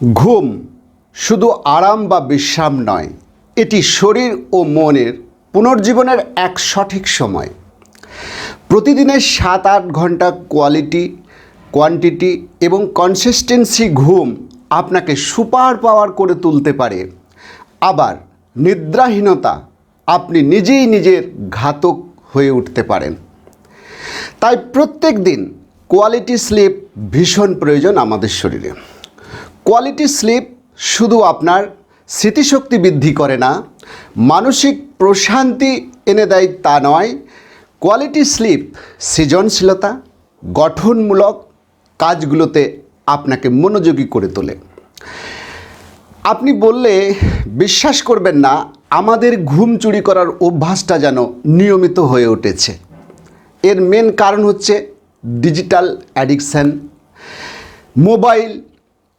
ঘুম শুধু আরাম বা বিশ্রাম নয়, এটি শরীর ও মনের পুনর্জীবনের এক সঠিক সময়। প্রতিদিনের সাত আট ঘণ্টা কোয়ালিটি কোয়ান্টিটি এবং কনসিস্টেন্সি ঘুম আপনাকে সুপার পাওয়ার করে তুলতে পারে। আবার নিদ্রাহীনতা আপনি নিজেই নিজের ঘাতক হয়ে উঠতে পারেন। তাই প্রত্যেক দিন কোয়ালিটি স্লিপ ভীষণ প্রয়োজন আমাদের শরীরে। কোয়ালিটি স্লিপ শুধু আপনার স্মৃতিশক্তি বৃদ্ধি করে না, মানসিক প্রশান্তি এনে দেয় তা নয়, কোয়ালিটি স্লিপ সৃজনশীলতা, গঠনমূলক কাজগুলোতে আপনাকে মনোযোগী করে তোলে। আপনি বললে, বিশ্বাস করবেন না, আমাদের ঘুম চুরি করার অভ্যাসটা যেন নিয়মিত হয়ে উঠেছে। এর মেন কারণ হচ্ছে ডিজিটাল অ্যাডিকশান মোবাইল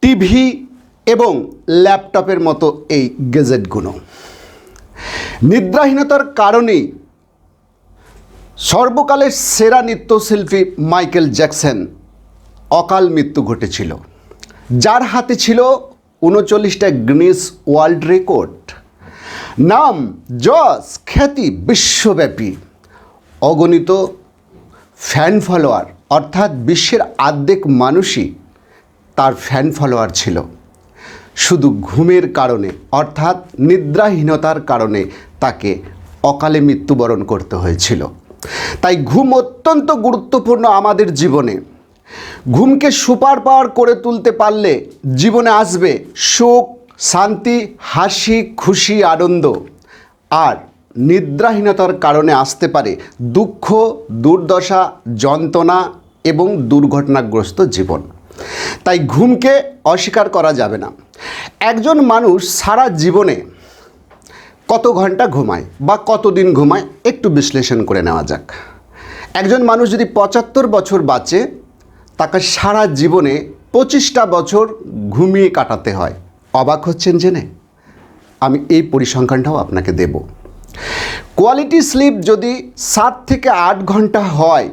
টিভি এবং ল্যাপটপের মতো এই গেজেটগুলো। নিদ্রাহীনতার কারণেই সর্বকালের সেরা নৃত্যশিল্পী মাইকেল জ্যাকসন অকাল মৃত্যু ঘটেছিল। যার হাতে ছিল উনচল্লিশটা গ্রিনিস ওয়ার্ল্ড রেকর্ড। নাম যশ খ্যাতি বিশ্বব্যাপী। অগণিত ফ্যান ফলোয়ার, অর্থাৎ বিশ্বের আর্ধেক মানুষই তার ফ্যান ফলোয়ার ছিল। শুধু ঘুমের কারণে, অর্থাৎ নিদ্রাহীনতার কারণে তাকে অকালে মৃত্যুবরণ করতে হয়েছিল। তাই ঘুম অত্যন্ত গুরুত্বপূর্ণ আমাদের জীবনে। ঘুমকে সুপার পাওয়ার করে তুলতে পারলে জীবনে আসবে সুখ শান্তি, হাসি, খুশি, আনন্দ। আর নিদ্রাহীনতার কারণে আসতে পারে দুঃখ, দুর্দশা, যন্ত্রণা এবং দুর্ঘটনাগ্রস্ত জীবন। তাই ঘুমকে অস্বীকার করা যাবে না। একজন মানুষ সারা জীবনে কত ঘণ্টা ঘুমায় বা কতদিন ঘুমায় একটু বিশ্লেষণ করে নেওয়া যাক। একজন মানুষ যদি পঁচাত্তর বছর বাঁচে, তাকে সারা জীবনে পঁচিশটা বছর ঘুমিয়ে কাটাতে হয়। অবাক হচ্ছেন জেনে? আমি এই পরিসংখ্যানটাও আপনাকে দেব। কোয়ালিটি স্লিপ যদি সাত থেকে আট ঘণ্টা হয়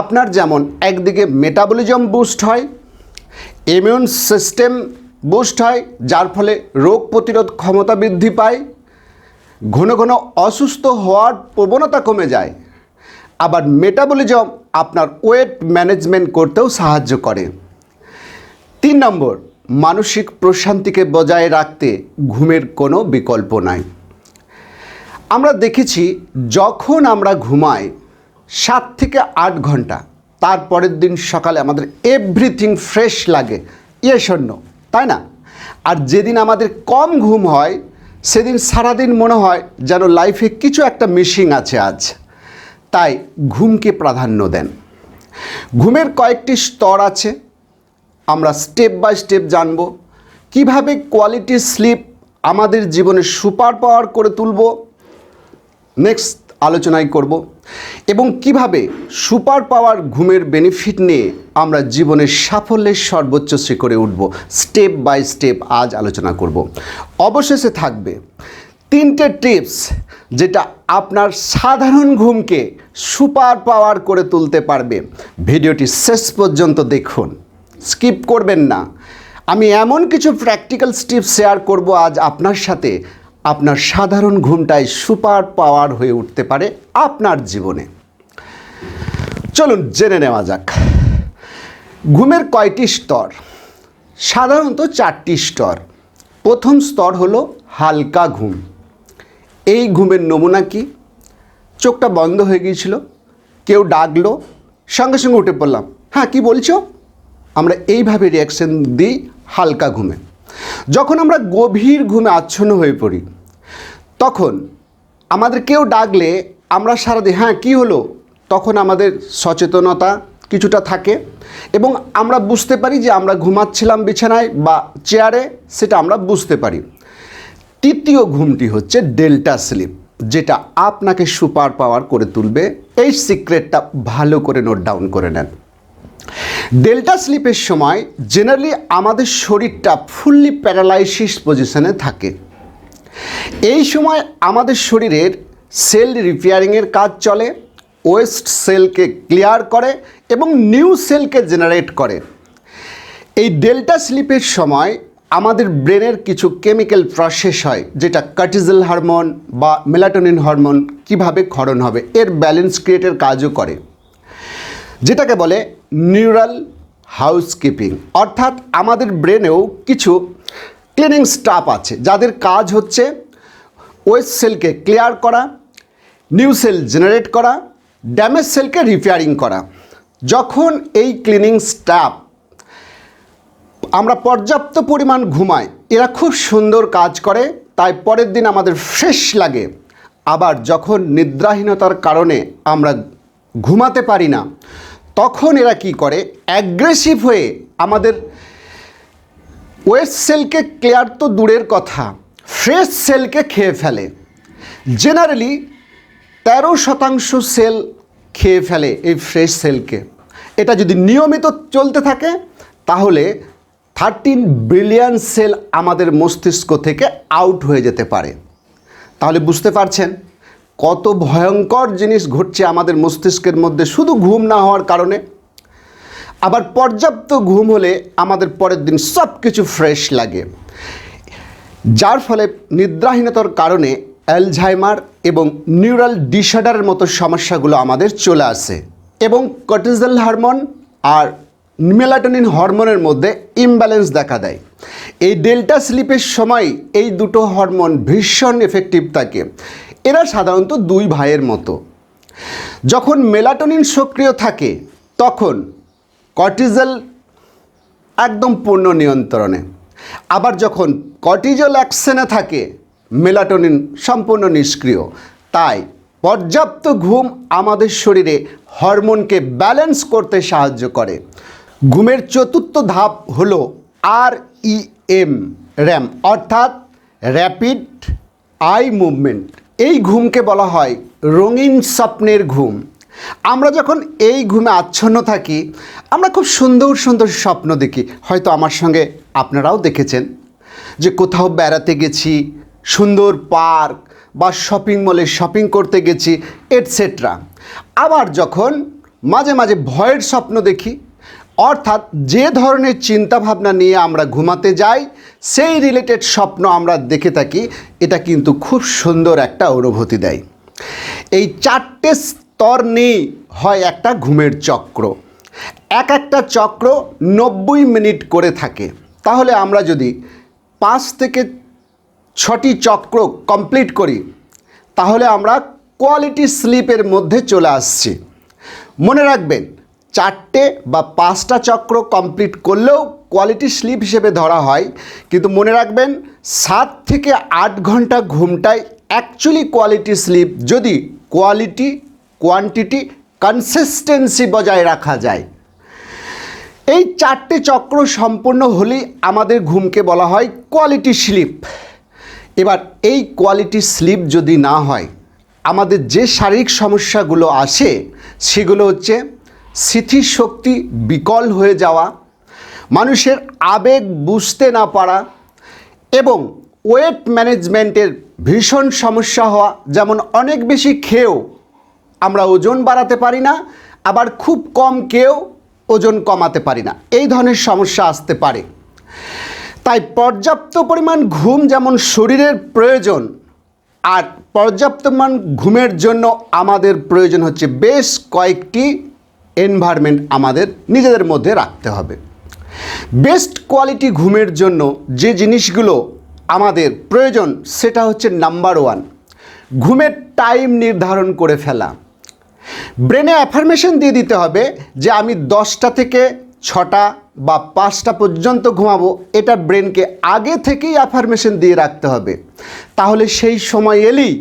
আপনার যেমন একদিকে মেটাবলিজম বুস্ট হয় ইমিউন সিস্টেম বুস্ট হয়, যার ফলে রোগ প্রতিরোধ ক্ষমতা বৃদ্ধি পায়, ঘন ঘন অসুস্থ হওয়ার প্রবণতা কমে যায়। আবার মেটাবলিজম আপনার ওয়েট ম্যানেজমেন্ট করতেও সাহায্য করে। তিন নম্বর, মানসিক প্রশান্তিকে বজায় রাখতে ঘুমের কোনো বিকল্প নাই। আমরা দেখেছি যখন আমরা ঘুমাই সাত থেকে আট ঘণ্টা। তারপরের দিন সকালে আমাদের এভরিথিং ফ্রেশ লাগে। ইয়ে তাই না? আর যেদিন আমাদের কম ঘুম হয়, সেদিন সারাদিন মনে হয় যেন লাইফে কিছু একটা মিসিং আছে আজ। তাই ঘুমকে প্রাধান্য দেন। ঘুমের কয়েকটি স্তর আছে। আমরা স্টেপ বাই স্টেপ জানব। কীভাবে কোয়ালিটি স্লিপ আমাদের জীবনে সুপার পাওয়ার করে তুলব? নেক্সট আলোচনায় করব। এবং কীভাবে সুপার পাওয়ার ঘুমের বেনিফিট নিয়ে আমরা জীবনের সাফল্যের সর্বোচ্চ শিখরে উঠব, স্টেপ বাই স্টেপ আজ আলোচনা করব। অবশেষে থাকবে তিনটে টিপস যেটা আপনার সাধারণ ঘুমকে সুপার পাওয়ার করে তুলতে পারবে। ভিডিওটি শেষ পর্যন্ত দেখুন। স্কিপ করবেন না। আমি এমন কিছু প্র্যাকটিক্যাল স্টিপ শেয়ার করব আজ আপনার সাথে আপনার সাধারণ ঘুমটাই সুপার পাওয়ার হয়ে উঠতে পারে আপনার জীবনে। চলুন জেনে নেওয়া যাক। ঘুমের কয়টি স্তর? সাধারণত চারটি স্তর। প্রথম স্তর হলো হালকা ঘুম। এই ঘুমের নমুনা কি? চোখটা বন্ধ হয়ে গিয়েছিল, কেউ ডাকলো, সঙ্গে সঙ্গে উঠে পড়লাম। হ্যাঁ কি বলছো? আমরা এইভাবে রিয়াকশন দিই হালকা ঘুমে। যখন আমরা গভীর ঘুমে আচ্ছন্ন হয়ে পড়ি, তখন আমাদের কেউ ডাকলে আমরা সারা সারাদিন হ্যাঁ কী হলো? তখন আমাদের সচেতনতা কিছুটা থাকে এবং আমরা বুঝতে পারি যে আমরা ঘুমাচ্ছিলাম বিছানায় বা চেয়ারে, সেটা আমরা বুঝতে পারি। তৃতীয় ঘুমটি হচ্ছে ডেল্টা স্লিপ, যেটা আপনাকে সুপার পাওয়ার করে তুলবে। এই সিক্রেটটা ভালো করে নোট ডাউন করে নেন। ডেল্টা স্লিপের সময় জেনারেলি আমাদের শরীরটা ফুললি প্যারালাইসিস পজিশনে থাকে। এই সময় আমাদের শরীরের সেল রিপেয়ারিংয়ের কাজ চলে, ওয়েস্ট সেলকে ক্লিয়ার করে এবং নিউ সেলকে জেনারেট করে। এই ডেল্টা স্লিপের সময় আমাদের ব্রেনের কিছু কেমিক্যাল প্রসেস হয়, যেটা কার্টিজাল হরমোন বা মেলাটোনিন হরমোন কীভাবে ক্ষরণ হবে, এর ব্যালেন্স ক্রিয়েটের কাজও করে। যেটাকে বলে নিউরাল হাউসকিপিং অর্থাৎ আমাদের ব্রেনেও কিছু ক্লিনিং স্টাফ আছে, যাদের কাজ হচ্ছে ওয়েস্ট সেলকে ক্লিয়ার করা নিউ সেল জেনারেট করা ড্যামেজ সেলকে রিপেয়ারিং করা। যখন এই ক্লিনিং স্টাফ আমরা পর্যাপ্ত পরিমাণ ঘুমাই এরা খুব সুন্দর কাজ করে, তাই পরের দিন আমাদের ফ্রেশ লাগে। আবার যখন নিদ্রাহীনতার কারণে আমরা ঘুমাতে পারি না তখন এরা কি করে? অ্যাগ্রেসিভ হয়ে আমাদের ওয়েস্ট সেলকে ক্লিয়ার তো দূরের কথা ফ্রেশ সেলকে খেয়ে ফেলে। জেনারেলি তেরো শতাংশ সেল খেয়ে ফেলে এই ফ্রেশ সেলকে এটা যদি নিয়মিত চলতে থাকে, তাহলে থার্টিন বিলিয়ন সেল আমাদের মস্তিষ্ক থেকে আউট হয়ে যেতে পারে। তাহলে বুঝতে পারছেন? কত ভয়ঙ্কর জিনিস ঘটছে আমাদের মস্তিষ্কের মধ্যে, শুধু ঘুম না হওয়ার কারণে। আবার পর্যাপ্ত ঘুম হলে আমাদের পরের দিন সব কিছু ফ্রেশ লাগে। যার ফলে নিদ্রাহীনতার কারণে অ্যালঝাইমার এবং নিউরাল ডিসঅর্ডারের মতো সমস্যাগুলো আমাদের চলে আসে। এবং কর্টিজল হরমোন আর মেলাটোনিন হরমোনের মধ্যে ইমব্যালেন্স দেখা দেয়। এই ডেল্টা স্লিপের সময় এই দুটো হরমোন ভীষণ এফেক্টিভ থাকে। এরা সাধারণত দুই ভাইয়ের মতো। যখন মেলাটোনিন সক্রিয় থাকে, তখন কর্টিজল একদম পূর্ণ নিয়ন্ত্রণে। আবার যখন কর্টিজল অ্যাকশনে থাকে, মেলাটোনিন সম্পূর্ণ নিষ্ক্রিয়। তাই পর্যাপ্ত ঘুম আমাদের শরীরে হরমোনকে ব্যালেন্স করতে সাহায্য করে। ঘুমের চতুর্থ ধাপ হলো আর ইএম র্যাম অর্থাৎ র্যাপিড আই মুভমেন্ট এই ঘুমকে বলা হয় রঙিন স্বপ্নের ঘুম। আমরা যখন এই ঘুমে আচ্ছন্ন থাকি, আমরা খুব সুন্দর সুন্দর স্বপ্ন দেখি। হয়তো আমার সঙ্গে আপনারাও দেখেছেন যে কোথাও বেড়াতে গেছি, সুন্দর পার্ক বা শপিং মলে শপিং করতে গেছি এটসেট্রা আবার যখন মাঝে মাঝে ভয়ের স্বপ্ন দেখি অর্থাৎ যে ধরনের চিন্তাভাবনা নিয়ে আমরা ঘুমাতে যাই, সেই রিলেটেড স্বপ্ন আমরা দেখে থাকি, এটা কিন্তু খুব সুন্দর একটা অনুভূতি দেয়। এই চারটে স্তর নিয়েই হয় একটা ঘুমের চক্র। এক একটা চক্র নব্বই মিনিট করে থাকে। তাহলে আমরা যদি পাঁচ থেকে ছটি চক্র কমপ্লিট করি, তাহলে আমরা কোয়ালিটি স্লিপের মধ্যে চলে আসছি। মনে রাখবেন চারটে বা পাঁচটা চক্র কমপ্লিট করলেও কোয়ালিটি স্লিপ হিসেবে ধরা হয়। কিন্তু মনে রাখবেন, সাত থেকে আট ঘণ্টা ঘুমটাই অ্যাকচুয়ালি কোয়ালিটি স্লিপ যদি কোয়ালিটি কোয়ান্টিটি কনসিস্টেন্সি বজায় রাখা যায়। এই চারটে চক্র সম্পূর্ণ হলেই আমাদের ঘুমকে বলা হয় কোয়ালিটি স্লিপ এবার এই কোয়ালিটি স্লিপ যদি না হয়, আমাদের যে শারীরিক সমস্যাগুলো আসে, সেগুলো হচ্ছে স্মৃতিশক্তি বিকল হয়ে যাওয়া, মানুষের আবেগ বুঝতে না পারা এবং ওয়েট ম্যানেজমেন্টের ভীষণ সমস্যা হওয়া, যেমন অনেক বেশি খেয়েও আমরা ওজন বাড়াতে পারি না, আবার খুব কম খেয়েও ওজন কমাতে পারি না। এই ধরনের সমস্যা আসতে পারে। তাই পর্যাপ্ত পরিমাণ ঘুম যেমন শরীরের প্রয়োজন, আর পর্যাপ্ত পরিমাণ ঘুমের জন্য আমাদের প্রয়োজন হচ্ছে বেশ কয়েকটি এনভায়রনমেন্ট আমাদের নিজেদের মধ্যে রাখতে হবে। বেস্ট কোয়ালিটি ঘুমের জন্য যে জিনিসগুলো আমাদের প্রয়োজন, সেটা হচ্ছে নাম্বার ওয়ান ঘুমের টাইম নির্ধারণ করে ফেলা। ব্রেনে অ্যাফার্মেশন দিয়ে দিতে হবে যে আমি দশটা থেকে ছটা বা পাঁচটা পর্যন্ত ঘুমাবো, এটা ব্রেনকে আগে থেকেই অ্যাফার্মেশন দিয়ে রাখতে হবে। তাহলে সেই সময় এলেই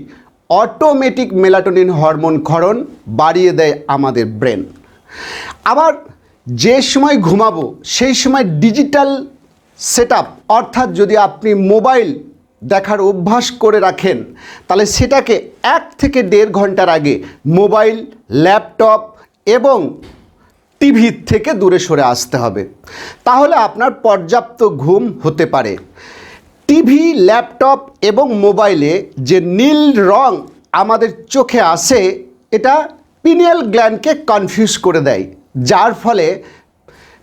অটোমেটিক মেলাটোনিন হরমোন ক্ষরণ বাড়িয়ে দেয় আমাদের ব্রেন। আবার যে সময় ঘুমাবো, সেই সময় ডিজিটাল সেট অর্থাৎ যদি আপনি মোবাইল দেখার অভ্যাস করে রাখেন, তাহলে সেটাকে এক থেকে দেড় ঘণ্টার আগে মোবাইল ল্যাপটপ এবং টিভির থেকে দূরে সরে আসতে হবে। তাহলে আপনার পর্যাপ্ত ঘুম হতে পারে। টিভি ল্যাপটপ এবং মোবাইলে যে নীল রং আমাদের চোখে আসে, এটা পিনিয়াল গ্ল্যান্ডকে কনফিউজ করে দেয়, যার ফলে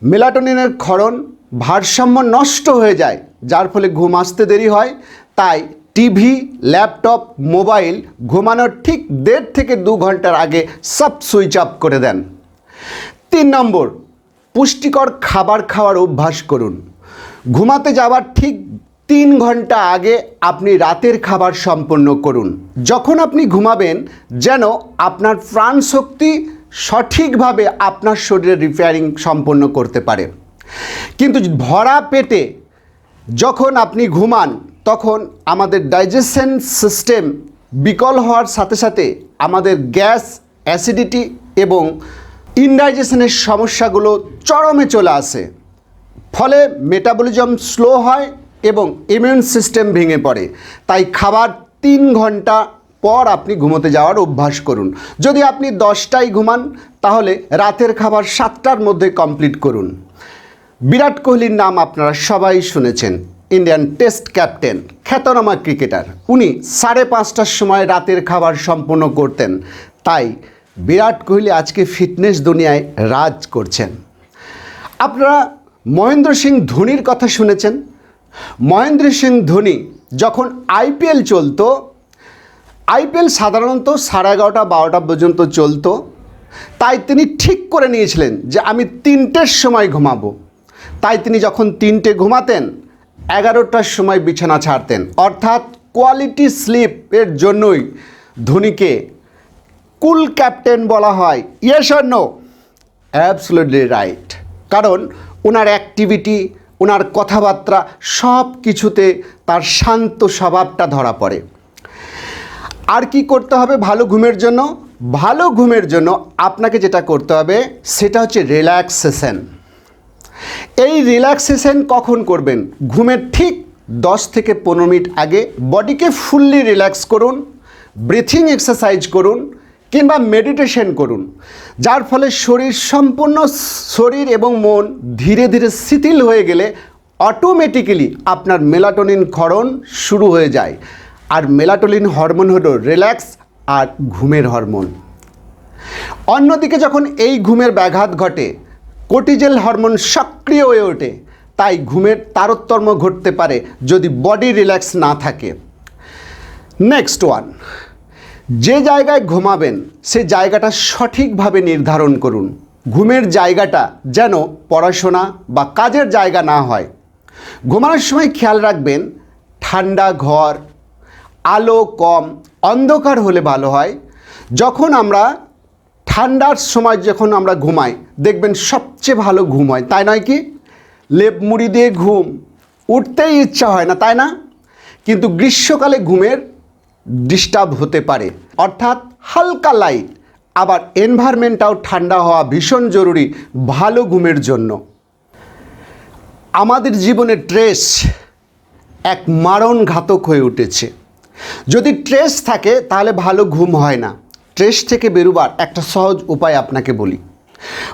মেলাটোনিনের ক্ষরণ, ভারসাম্য নষ্ট হয়ে যায়, যার ফলে ঘুম আসতে দেরি হয়। তাই টিভি, ল্যাপটপ, মোবাইল ঘুমানোর ঠিক দেড় থেকে দু ঘণ্টার আগে সব সুইচ অফ করে দেন। তিন নম্বর, পুষ্টিকর খাবার খাওয়ার অভ্যাস করুন। ঘুমাতে যাওয়ার ঠিক তিন ঘণ্টা আগে আপনি রাতের খাবার সম্পন্ন করুন। যখন আপনি ঘুমাবেন, যেন আপনার প্রাণ শক্তি সঠিকভাবে আপনার শরীরে রিপেয়ারিং সম্পন্ন করতে পারে। কিন্তু ভরা পেটে যখন আপনি ঘুমান, তখন আমাদের ডাইজেশন সিস্টেম বিকল হওয়ার সাথে সাথে আমাদের গ্যাস অ্যাসিডিটি এবং ইনডাইজেশনের সমস্যাগুলো চরমে চলে আসে। ফলে মেটাবলিজম স্লো হয় এবং ইমিউন সিস্টেম ভেঙে পড়ে। তাই খাবার তিন ঘণ্টা পর আপনি ঘুমোতে যাওয়ার অভ্যাস করুন। যদি আপনি দশটায় ঘুমান, তাহলে রাতের খাবার সাতটার মধ্যে কমপ্লিট করুন। বিরাট কোহলির নাম আপনারা সবাই শুনেছেন ইন্ডিয়ান টেস্ট ক্যাপ্টেন খ্যাতনামা ক্রিকেটার উনি সাড়ে পাঁচটার সময় রাতের খাবার সম্পন্ন করতেন। তাই বিরাট কোহলি আজকে ফিটনেস দুনিয়ায় রাজ করছেন। আপনারা মহেন্দ্র সিং ধোনির কথা শুনেছেন? মহেন্দ্র সিং ধোনি যখন আইপিএল চলতো, আইপিএল সাধারণত সাড়ে এগারোটা, বারোটা পর্যন্ত চলতো। তাই তিনি ঠিক করে নিয়েছিলেন যে আমি তিনটের সময় ঘুমাবো। তাই তিনি যখন তিনটে ঘুমাতেন, এগারোটার সময় বিছানা ছাড়তেন। অর্থাৎ কোয়ালিটি স্লিপের জন্যই ধোনিকে কুল ক্যাপ্টেন বলা হয়। ইয়েস আর নো অ্যাবসোলিউটলি রাইট কারণ ওনার অ্যাক্টিভিটি ওনার কথাবার্তা সব কিছুতে তার শান্ত স্বভাবটা ধরা পড়ে। আর কি করতে হবে ভালো ঘুমের জন্য? ভালো ঘুমের জন্য আপনাকে যেটা করতে হবে, সেটা হচ্ছে রিল্যাক্সেশন এই রিল্যাক্সেশন কখন করবেন? ঘুমের ঠিক দশ থেকে পনেরো মিনিট আগে। বডিকে ফুললি রিল্যাক্স করুন ব্রিথিং এক্সারসাইজ করুন কিংবা মেডিটেশন করুন, যার ফলে শরীর সম্পূর্ণ শরীর এবং মন ধীরে ধীরে শিথিল হয়ে গেলে অটোমেটিক্যালি আপনার মেলাটোনিন ক্ষরণ শুরু হয়ে যায়। আর মেলাটোনিন হরমোন হলো রিল্যাক্স আর ঘুমের হরমোন অন্যদিকে যখন এই ঘুমের ব্যাঘাত ঘটে কোটিজেল হরমোন সক্রিয় হয়ে ওঠে, তাই ঘুমের তারতম্য ঘটতে পারে যদি বডি রিল্যাক্স না থাকে। নেক্সট ওয়ান যে জায়গায় ঘুমাবেন, সে জায়গাটা সঠিকভাবে নির্ধারণ করুন। ঘুমের জায়গাটা যেন পড়াশোনা বা কাজের জায়গা না হয়। ঘুমানোর সময় খেয়াল রাখবেন, ঠান্ডা ঘর, আলো কম, অন্ধকার হলে ভালো হয়। যখন আমরা ঠান্ডার সময় যখন আমরা ঘুমাই, দেখবেন সবচেয়ে ভালো ঘুম হয়। তাই নয় কি? লেপ মুড়ি দিয়ে ঘুম। উঠতেই ইচ্ছা হয় না, তাই না? কিন্তু গ্রীষ্মকালে ঘুমের ডিস্টার্ব হতে পারে। অর্থাৎ হালকা লাইট আবার এনভায়রনমেন্টটাও ঠান্ডা হওয়া ভীষণ জরুরি ভালো ঘুমের জন্য। আমাদের জীবনে ট্রেস এক মারণ ঘাতক হয়ে উঠেছে। যদি ট্রেস থাকে, তাহলে ভালো ঘুম হয় না। ট্রেস থেকে বেরোবার একটা সহজ উপায় আপনাকে বলি।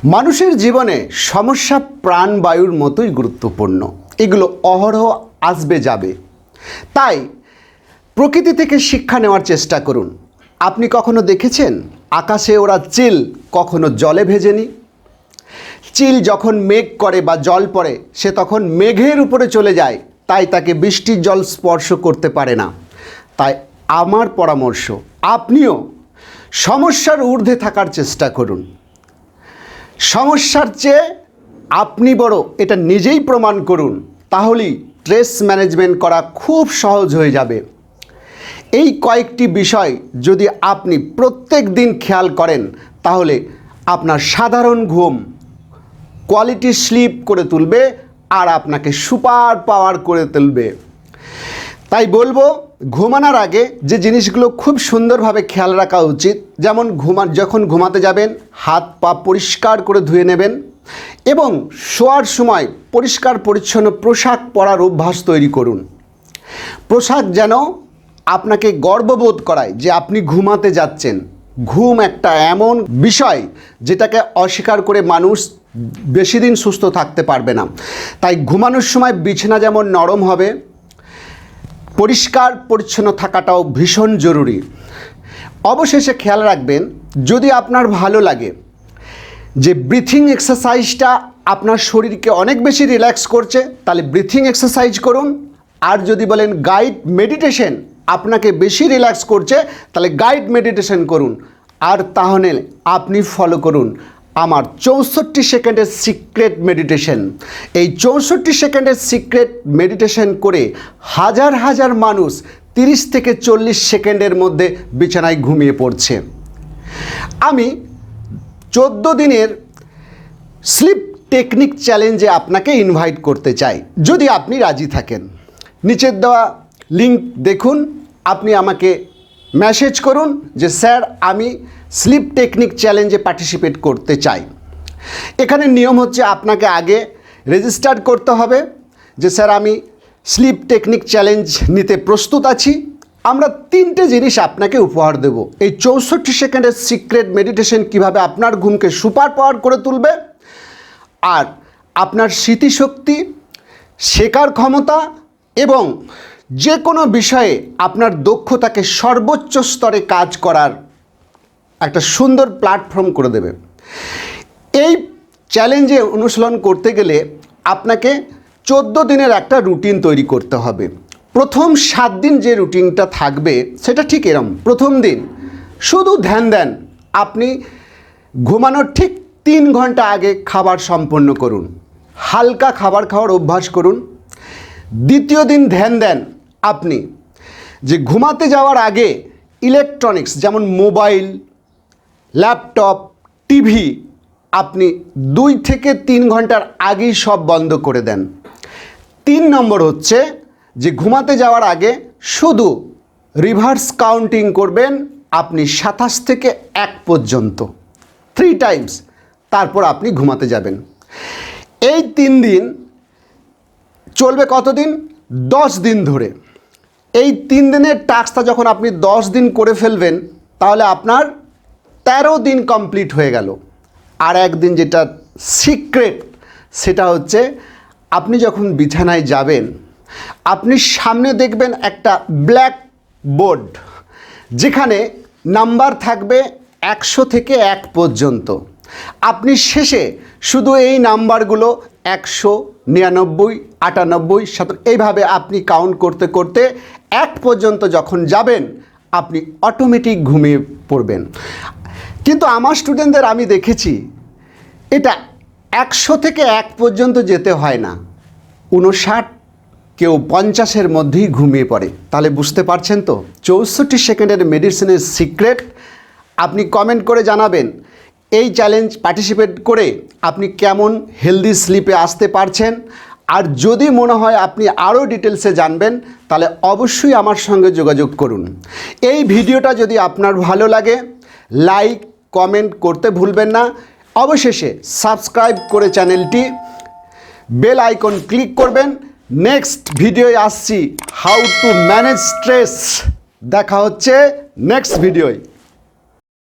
মানুষের জীবনে সমস্যা প্রাণবায়ুর মতোই গুরুত্বপূর্ণ। এগুলো অহরহ আসবে যাবে। তাই প্রকৃতি থেকে শিক্ষা নেওয়ার চেষ্টা করুন। আপনি কখনো দেখেছেন আকাশে ওরা চিল কখনো জলে ভেজেনি? চিল যখন মেঘ করে বা জল পড়ে, সে তখন মেঘের উপরে চলে যায়, তাই তাকে বৃষ্টির জল স্পর্শ করতে পারে না। তাই আমার পরামর্শ, আপনিও সমস্যার ঊর্ধ্বে থাকার চেষ্টা করুন। সমস্যার চেয়ে আপনি বড় এটা নিজেই প্রমাণ করুন, তাহলেই স্ট্রেস ম্যানেজমেন্ট করা খুব সহজ হয়ে যাবে। এই কয়েকটি বিষয় যদি আপনি প্রত্যেক দিন খেয়াল করেন, তাহলে আপনার সাধারণ ঘুম কোয়ালিটি স্লিপ করে তুলবে আর আপনাকে সুপার পাওয়ার করে তুলবে। তাই বলব, ঘুমানোর আগে যে জিনিসগুলো খুব সুন্দরভাবে খেয়াল রাখা উচিত, যেমন ঘুমা যখন ঘুমাতে যাবেন, হাত পা পরিষ্কার করে ধুয়ে নেবেন এবং শোয়ার সময় পরিষ্কার পরিচ্ছন্ন পোশাক পরার অভ্যাস তৈরি করুন। পোশাক যেন আপনাকে গর্ববোধ করায় যে আপনি ঘুমাতে যাচ্ছেন। ঘুম একটা এমন বিষয় যেটাকে অস্বীকার করে মানুষ বেশি দিন সুস্থ থাকতে পারবে না। তাই ঘুমানোর সময় বিছানা যেমন নরম হবে, পরিষ্কার পরিচ্ছন্ন থাকাটাও ভীষণ জরুরি। অবশেষে খেয়াল রাখবেন, যদি আপনার ভালো লাগে, যে ব্রিথিং এক্সারসাইজটা আপনার শরীরকে অনেক বেশি রিল্যাক্স করছে, তাহলে ব্রিথিং এক্সারসাইজ করুন। আর যদি বলেন গাইড মেডিটেশন আপনাকে বেশি রিল্যাক্স করছে, তাহলে গাইড মেডিটেশন করুন। আর তাহলে আপনি ফলো করুন আমার চৌষট্টি সেকেন্ডের সিক্রেট মেডিটেশন এই চৌষট্টি সেকেন্ডের সিক্রেট মেডিটেশন করে হাজার হাজার মানুষ তিরিশ থেকে চল্লিশ সেকেন্ডের মধ্যে বিছানায় ঘুমিয়ে পড়ছে। আমি চোদ্দ দিনের স্লিপ টেকনিক চ্যালেঞ্জে আপনাকে ইনভাইট করতে চাই। যদি আপনি রাজি থাকেন। নিচের দেওয়া লিঙ্ক দেখুন, আপনি আমাকে মেসেজ করুন যে, স্যার, আমি স্লিপ টেকনিক চ্যালেঞ্জে পার্টিসিপেট করতে চাই। এখানে নিয়ম হচ্ছে আপনাকে আগে রেজিস্টার করতে হবে যে, স্যার, আমি স্লিপ টেকনিক চ্যালেঞ্জ নিতে প্রস্তুত আছি। আমরা তিনটে জিনিস আপনাকে উপহার দেব। এই চৌষট্টি সেকেন্ডের সিক্রেট মেডিটেশন কীভাবে আপনার ঘুমকে সুপার পাওয়ার করে তুলবে আর আপনার স্মৃতিশক্তি, শেখার ক্ষমতা এবং যে কোনো বিষয়ে আপনার দক্ষতাকে সর্বোচ্চ স্তরে কাজ করার একটা সুন্দর প্ল্যাটফর্ম করে দেবে। এই চ্যালেঞ্জে অনুশীলন করতে গেলে আপনাকে চোদ্দ দিনের একটা রুটিন তৈরি করতে হবে। প্রথম সাত দিন যে রুটিনটা থাকবে, সেটা ঠিক এরম। প্রথম দিন শুধু ধ্যান দেন, আপনি ঘুমানোর ঠিক তিন ঘণ্টা আগে খাবার সম্পন্ন করুন। হালকা খাবার খাওয়ার অভ্যাস করুন। দ্বিতীয় দিন ধ্যান দেন আপনি যে ঘুমাতে যাওয়ার আগে ইলেকট্রনিক্স যেমন মোবাইল ল্যাপটপ টিভি আপনি দুই থেকে তিন ঘণ্টার আগেই সব বন্ধ করে দেন। তিন নম্বর হচ্ছে যে ঘুমাতে যাওয়ার আগে শুধু রিভার্স কাউন্টিং করবেন আপনি সাতাশ থেকে এক পর্যন্ত থ্রি টাইমস তারপর আপনি ঘুমাতে যাবেন। এই তিন দিন চলবে কতদিন? দশ দিন ধরে। এই তিন দিনের টাস্কটা যখন আপনি দশ দিন করে ফেলবেন, তাহলে আপনার তেরো দিন কমপ্লিট হয়ে গেল। আর একদিন যেটা সিক্রেট সেটা হচ্ছে আপনি যখন বিছানায় যাবেন, আপনি সামনে দেখবেন একটা ব্ল্যাক বোর্ড যেখানে নাম্বার থাকবে একশো থেকে এক পর্যন্ত। আপনি শেষে শুধু এই নাম্বারগুলো একশো নিরানব্বই, আটানব্বই সাত এইভাবে আপনি কাউন্ট করতে করতে এক পর্যন্ত যখন যাবেন, আপনি অটোমেটিক ঘুমিয়ে পড়বেন। কিন্তু আমার স্টুডেন্টদের আমি দেখেছি, এটা একশো থেকে এক পর্যন্ত যেতে হয় না। উনষাট কেউ পঞ্চাশের মধ্যেই ঘুমিয়ে পড়ে। তাহলে বুঝতে পারছেন তো? চৌষট্টি সেকেন্ডের মেডিসিনের সিক্রেট আপনি কমেন্ট করে জানাবেন। এই চ্যালেঞ্জ পার্টিসিপেট করে আপনি কেমন হেলদি স্লিপে আসতে পারছেন? আর যদি মনে হয় আপনি আরও ডিটেলসে জানবেন, তাহলে অবশ্যই আমার সঙ্গে যোগাযোগ করুন। এই ভিডিওটা যদি আপনার ভালো লাগে লাইক কমেন্ট করতে ভুলবেন না। অবশেষে সাবস্ক্রাইব করে চ্যানেলটি বেল আইকন ক্লিক করবেন। নেক্সট ভিডিওয় আসছি হাউ টু ম্যানেজ স্ট্রেস দেখা হচ্ছে নেক্সট ভিডিওয়